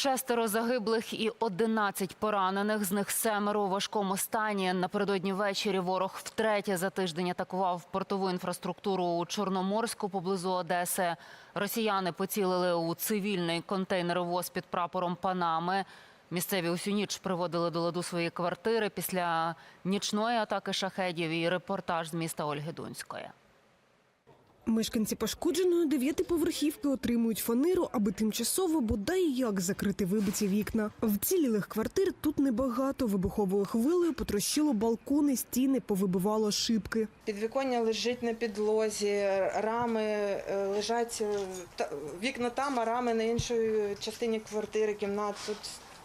Шестеро загиблих і 11 поранених. З них семеро у важкому стані. Напередодні ввечері ворог втретє за тиждень атакував портову інфраструктуру у Чорноморську поблизу Одеси. Росіяни поцілили у цивільний контейнеровоз під прапором Панами. Місцеві усю ніч приводили до ладу свої квартири після нічної атаки шахедів і репортаж з міста Ольги Дунської. Мешканці пошкодженої дев'ятиповерхівки отримують фанеру, аби тимчасово бодай як закрити вибиті вікна. Вцілілих квартир тут небагато. Вибуховою хвилею потрощило балкони, стіни, повибивало шибки. Підвіконня лежить на підлозі, рами е, лежать е, вікна там, а рами на іншій частині квартири, кімнат. Тут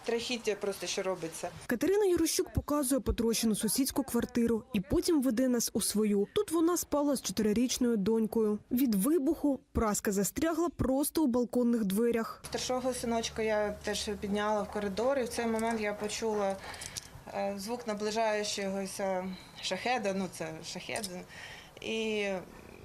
страхіття просто що робиться. Катерина Юрощук показує потрощену сусідську квартиру і потім веде нас у свою. Тут вона спала з чотирирічною донькою. Від вибуху праска застрягла просто у балконних дверях. Старшого синочка я теж підняла в коридор, і в цей момент я почула е, звук наближаючогося шахеда, ну це шахед. І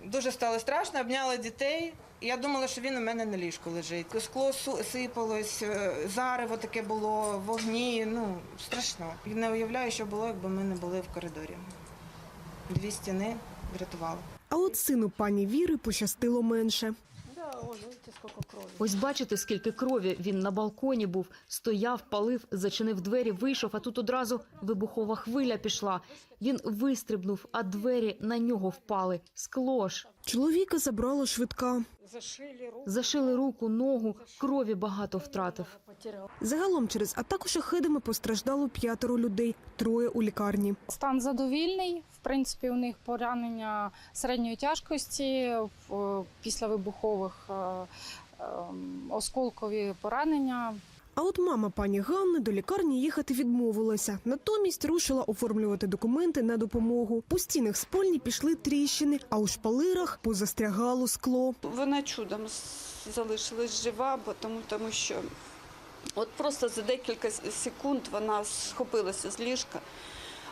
дуже стало страшно, обняла дітей. Я думала, що він у мене на ліжку лежить. Скло сипалось, е, зарево таке було, вогні. Ну страшно. Не уявляю, що було, якби ми не були в коридорі. Дві стіни врятували. А от сину пані Віри пощастило менше. Ось бачите, скільки крові. Він на балконі був, стояв, палив, зачинив двері, вийшов, а тут одразу вибухова хвиля пішла. Він вистрибнув, а двері на нього впали. Скло ж. Чоловіка забрала швидка. Зашили руку, ногу, крові багато втратив. Загалом через атаку шахедами постраждало п'ятеро людей, троє у лікарні. Стан задовільний. В принципі, у них поранення середньої тяжкості в- після вибухових е, осколкові поранення. А от мама пані Ганни до лікарні їхати відмовилася. Натомість рушила оформлювати документи на допомогу. По стінах спальні пішли тріщини, а у шпалирах позастрягало скло. Вона чудом залишилась жива, бо тому, тому що от просто за декілька секунд вона схопилася з ліжка.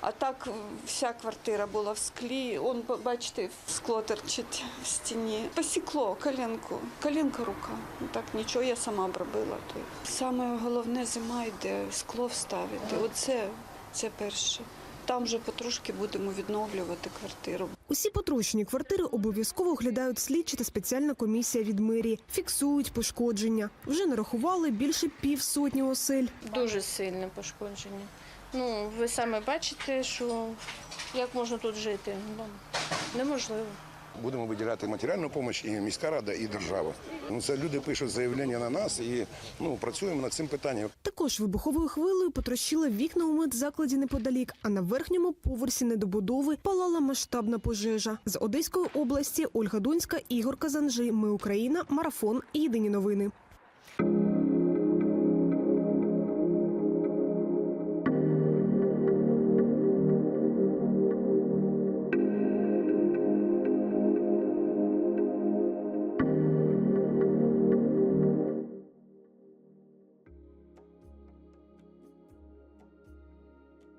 А так вся квартира була в склі. Он, ба- бачите, скло терчить в стіні. Посікло коленку, коленка рука. Ну так нічого, я сама б робила. То. Саме головне зима йде, скло вставити. Оце це перше. Там вже потрошки будемо відновлювати квартиру. Усі потрощені квартири обов'язково оглядають слідчі та спеціальна комісія від мерії. Фіксують пошкодження. Вже нарахували більше півсотні осель. Дуже сильне пошкодження. Ну, ви саме бачите, що як можна тут жити. Ну, неможливо. Будемо виділяти матеріальну допомогу і міська рада, і держава. Ну це люди пишуть заявлення на нас і ну працюємо над цим питанням. Також вибуховою хвилею потрощила вікна у медзакладі неподалік, а на верхньому поверсі недобудови палала масштабна пожежа. З Одеської області Ольга Донська, Ігор Казанжи. Ми Україна. Марафон. Єдині новини.